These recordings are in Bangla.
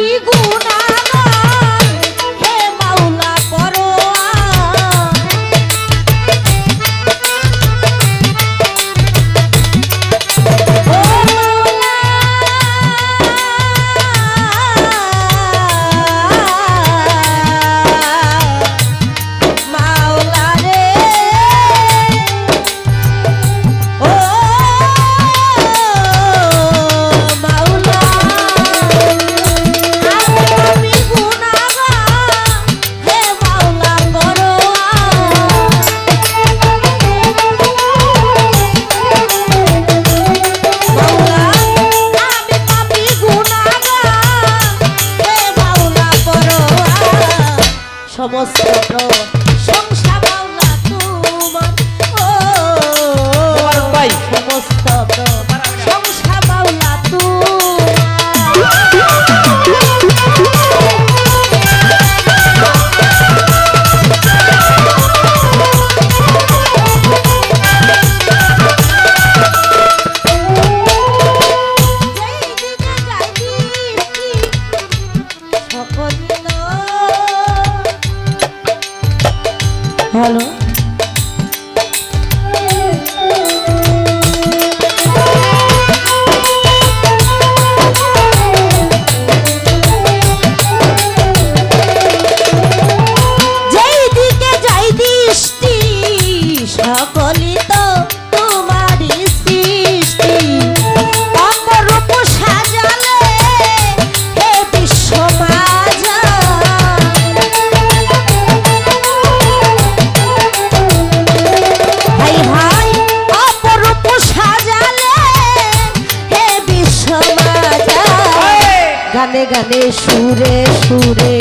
comigo. সমস্ত हेलो গানে গানে সুরে সুরে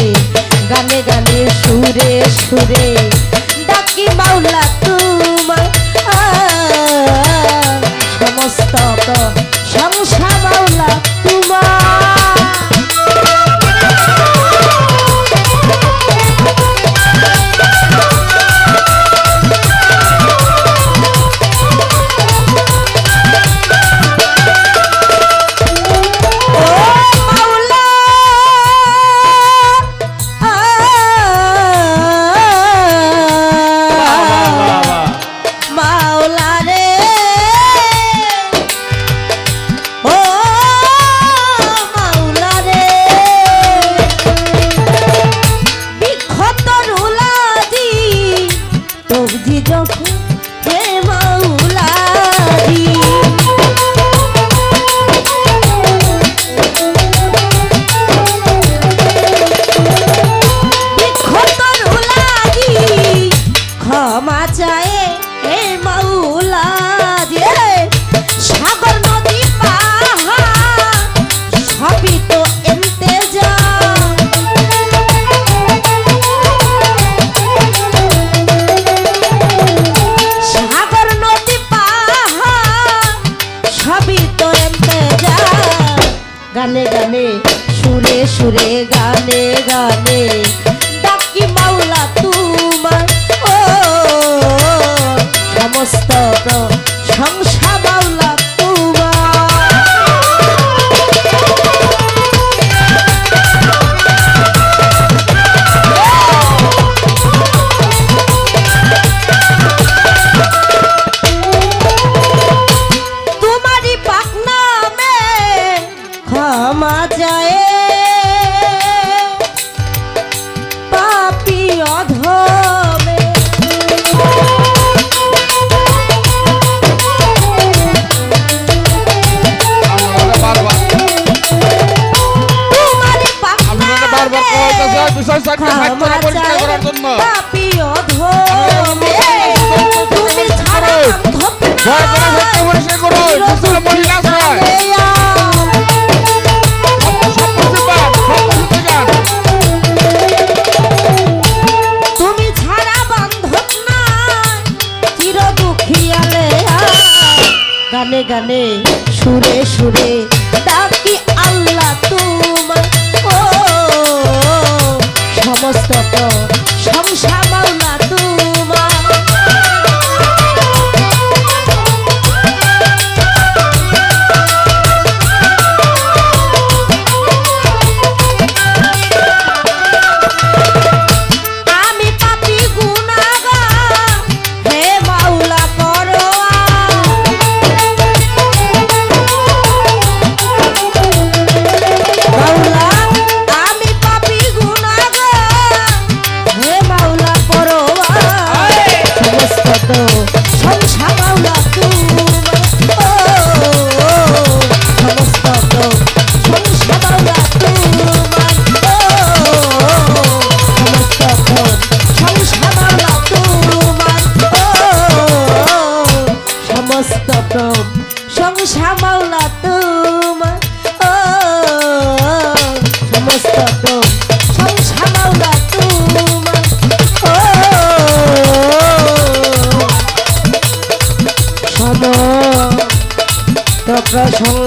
গানে গানে সুরে সুরে। সুরে সুরে গানে গানে। বিশেষ পরিষ্কার করার গানে গানে সুরে সুরে ডাকি আল্লাহ তুমি Mustafa প্রশংসা